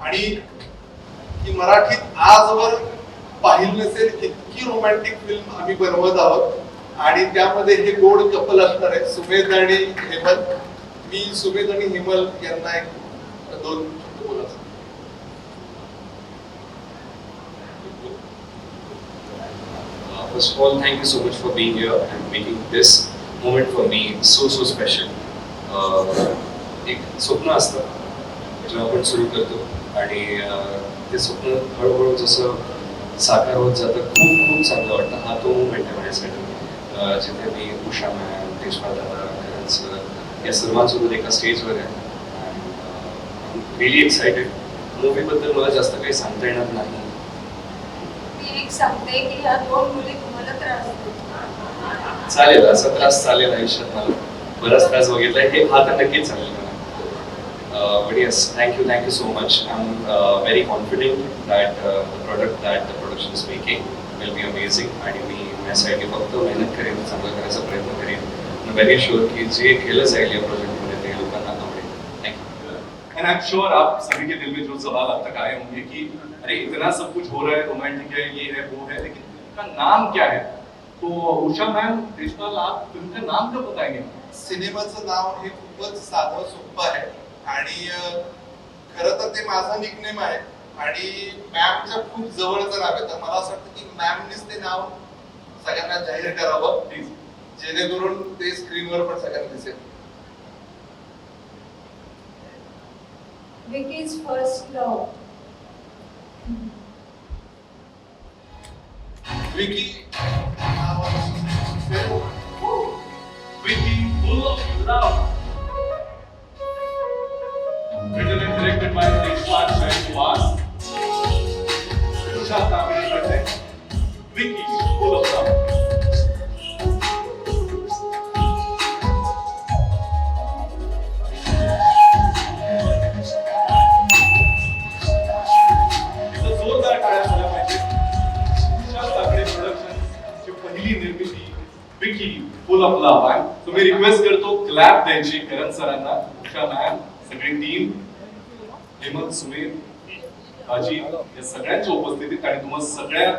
आणि ही मराठीत आजवर पाहिलं नसेल इतकी रोमॅन्टिक फिल्म आम्ही बनवत आहोत. आणि त्यामध्ये हे गोड कपल असणार आहे. सुमेध आणि हेमल. मी सुमेध आणि हेमल यांना एक दोन शब्द बोलत आहे. Uh, first of all, thank you so much for being here and making this moment for me so so special. Uh, एक स्वप्न असतं जेव्हा आपण सुरू करतो. आणि ते स्वप्न हळूहळू जसं साकार होत जातं खूप खूप चांगलं वाटतं. हा तो मुवमेंट आहे माझ्यासाठी जिथे मी उषा मॅम देशपाल दादा खरंच या सर्वांसोबत एका स्टेजवर आहे. अँड रिली एक्सायटेड मूवीबद्दल मला जास्त काही सांगता येणार नाही. एक सांगते की ह्या दोन मुली तुम्हाला त्रास देतात. चालेल असा त्रास चालेल आयुष्यात मला. बराच त्रास बघितलाय हे हा तर नक्कीच चालेल मला. But yes thank you thank you so much I am very confident that the product that the production is making will be amazing आणि मी यासाठी फक्त मेहनत करेन चांगलं करायचा प्रयत्न करेन. व्हेरी शुअर की जे केलं जाईल या प्रोजेक्ट ते लोकांना आवडेल thank you and I am sure आप सभी के दिल में जो सवाल अब तक आए होंगे कि अरे इतना सब कुछ हो रहा है रोमांटिक है ये है वो है लेकिन इसका नाम क्या है? तो उषा मैम देशपाल आप फिल्म का नाम कब बताएंगे? सिनेमाचं नाव हे खूपच साधं सोपं आहे. आणि खरं तर ते माझं निकनेम आहे. आणि मॅमच्या खूप जवळचं नाव आहे. तर मला असं वाटतं की मॅमनीच ते नाव सगळ्यांना जाहीर करावं. प्लीज जेणेकरून ते स्क्रीनवर पण सगळ्यांना दिसेल. Vicky's first love. विकी पहिली निर्मिती विकी फुल ऑफ लव्ह आहे सो मी रिक्वेस्ट करतो क्लॅप द्यायची करण सरांना. उषा मॅम सगळी टीम हेमंत सुमेर राजीव या सगळ्यांच्या उपस्थितीत आणि तुम्हाला सगळ्या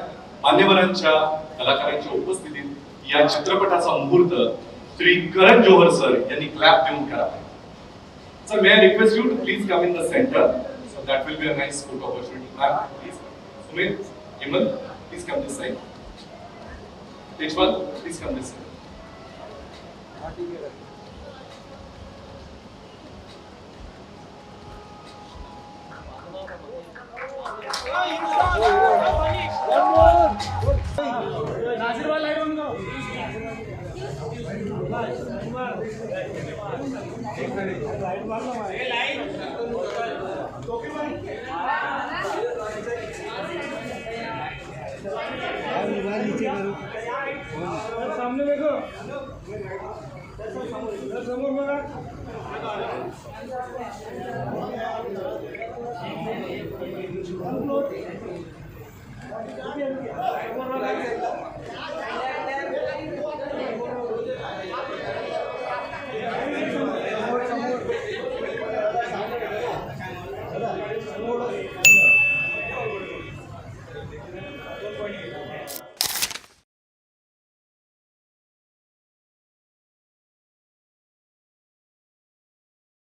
मान्यवरांच्या कलाकारांच्या उपस्थितीत या चित्रपटाचा मुहूर्त श्री करण जोहर सर यांनी क्लॅप देऊन करा. Sir may I request you to please come in the centre so that will be a nice good opportunity ma'am please Sumer Hemant please come this side Tejpal, please come this side. सामने देखो. समोर बघा